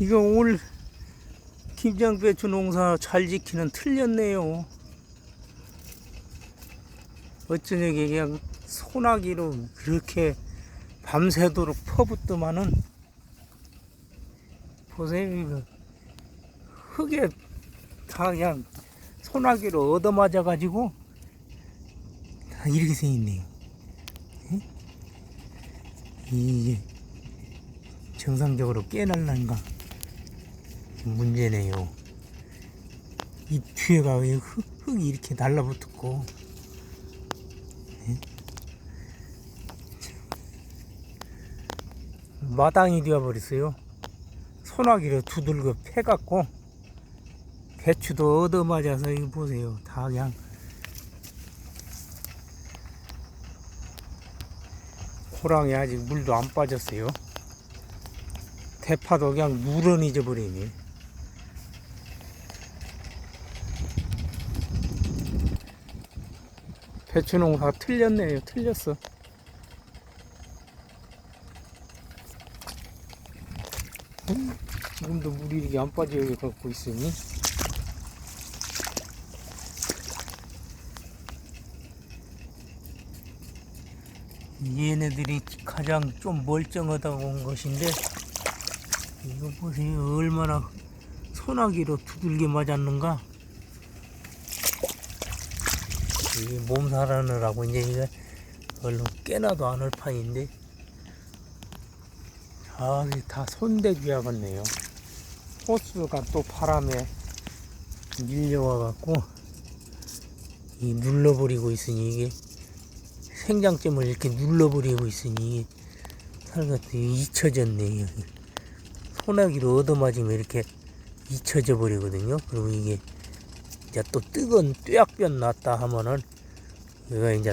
이거 올 김장배추 농사 잘 지키는 틀렸네요. 어쩌냐게 그냥 소나기로 그렇게 밤새도록 퍼붓더만은 보세요 이거 흙에 다 그냥 소나기로 얻어맞아 가지고 다 이렇게 생겼네요. 예? 이게 정상적으로 깨날란가 문제네요. 이 뒤에가 왜 흙, 흙이 이렇게 달라붙었고 예? 마당이 되어버렸어요. 소나기로 두들겨 패갖고 배추도 얻어맞아서 이거 보세요. 다 그냥 호랑이 아직 물도 안 빠졌어요. 대파도 그냥 누런이져 버리네. 배추 농사 틀렸네요. 틀렸어. 음, 지금도 물이 이렇게 안 빠져 갖고 있으니. 얘네들이 가장 좀 멀쩡하다고 온 것인데 이거 보세요. 얼마나 소나기로 두들겨 맞았는가? 이 몸살하느라고 이제 이거 얼른 깨나도 안할 판인데. 저기 다 손대줘야겠네요. 호수가 또 바람에 밀려와 갖고 이 눌러버리고 있으니 이게 생장점을 이렇게 눌러버리고 있으니 살같이 잊혀졌네 여기 소나기로 얻어맞으면 이렇게 잊혀져 버리거든요 그리고 이게 이제 또 뜨거운 뙤약변 났다 하면은 얘가 이제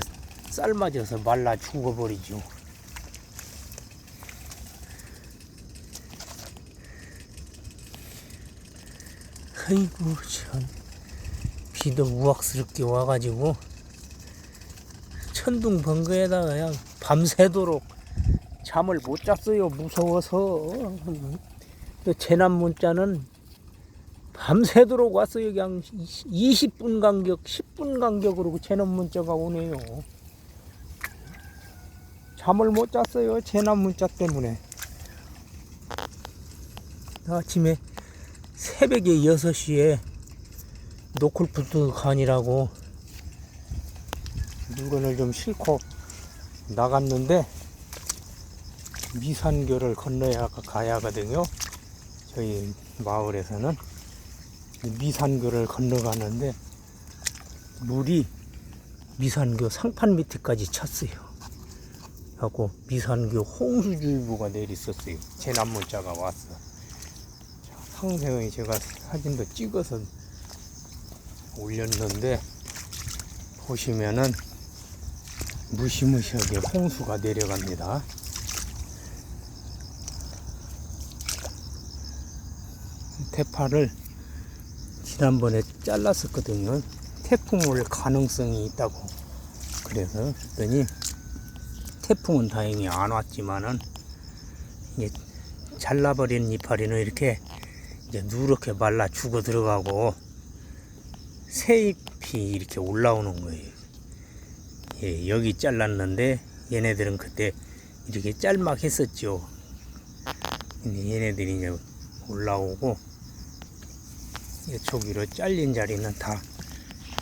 삶아져서 말라 죽어버리죠 아이고 참 비도 우악스럽게 와가지고 천둥 번개에다가 그냥 밤새도록 잠을 못 잤어요. 무서워서. 그 재난 문자는 밤새도록 왔어요. 그냥 20분 간격, 10분 간격으로 그 재난 문자가 오네요. 잠을 못 잤어요. 재난 문자 때문에. 아침에 새벽에 6시에 노콜푸드 간이라고 물건을 좀 싣고 나갔는데 미산교를 건너야 가야 하거든요. 저희 마을에서는 미산교를 건너가는데 물이 미산교 상판 밑에까지 찼어요. 하고 미산교 홍수주의보가 내렸었어요. 재난 문자가 왔어. 자, 상세히 제가 사진도 찍어서 올렸는데 보시면은 무시무시하게 홍수가 내려갑니다. 대파를 지난번에 잘랐었거든요. 태풍 올 가능성이 있다고. 그래서 그랬더니 태풍은 다행히 안 왔지만은 이게 잘라버린 이파리는 이렇게 이제 누렇게 말라 죽어 들어가고 새 잎이 이렇게 올라오는 거예요. 예, 여기 잘랐는데 얘네들은 그때 이렇게 짤막 했었죠. 근데 얘네들이 이제 올라오고 이쪽 위로 잘린 자리는 다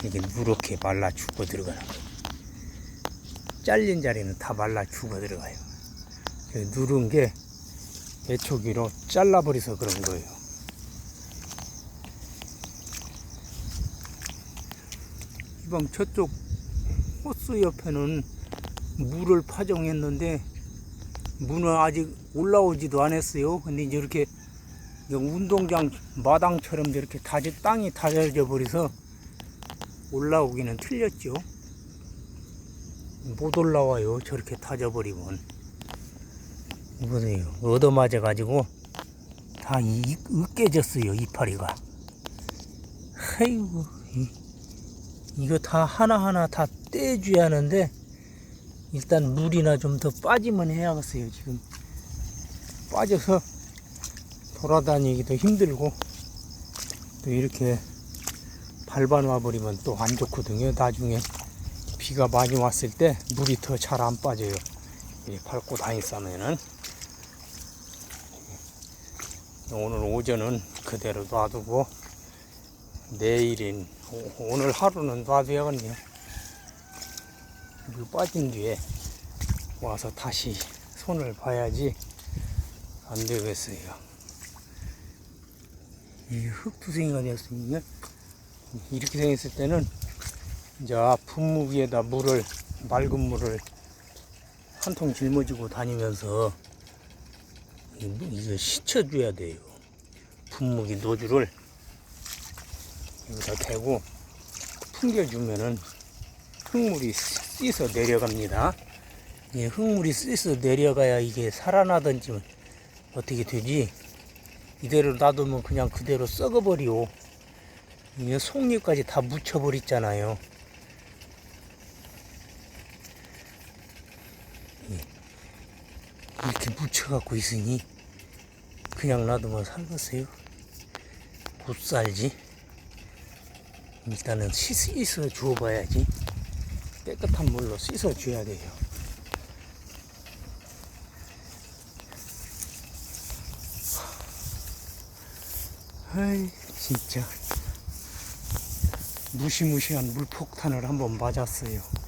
이렇게 누렇게 말라 죽어 들어가는 거예요. 잘린 자리는 다 말라 죽어 들어가요. 그 누른 게 애초기로 잘라버려서 그런 거예요. 이방 저쪽 호수 옆에는 물을 파종했는데 문은 아직 올라오지도 않았어요. 근데 이제 이렇게 운동장 마당처럼 이렇게 다지 땅이 다져져 버려서 올라오기는 틀렸죠. 못 올라와요. 저렇게 다져버리면. 보세요. 얻어맞아 가지고 다 이- 으깨졌어요. 이파리가. 아이고. 이- 이거 다 하나하나 다 떼줘야 하는데 일단 물이나 좀 더 빠지면 해야겠어요 지금 빠져서 돌아다니기도 힘들고 또 이렇게 밟아놔 버리면 또 안 좋거든요. 나중에 비가 많이 왔을 때 물이 더 잘 안 빠져요. 이 밟고 다니싸면은 오늘 오전은 그대로 놔두고 내일인 오- 오늘 하루는 놔둬야겠네요. 물 빠진 뒤에 와서 다시 손을 봐야지 안 되겠어요. 이 흙투성이가 되었으면 이렇게 생겼을 때는 이제 분무기에다 물을 맑은 물을 한 통 짊어지고 다니면서 이거 씻어줘야 돼요. 분무기 노즐을 여기다 대고 풍겨주면은 흙물이 씻어 내려갑니다. 이 흙물이 씻어 내려가야 이게 살아나든지 어떻게 되지? 이대로 놔두면 그냥 그대로 썩어버리오. 이게 속잎까지 다 묻혀버렸잖아요. 예. 이렇게 묻혀갖고 있으니 그냥 놔두면 살겠어요. 못 살지. 일단은 씻어 주어봐야지. 깨끗한 물로 씻어 줘야 돼요. 아이 진짜 무시무시한 물폭탄을 한번 맞았어요.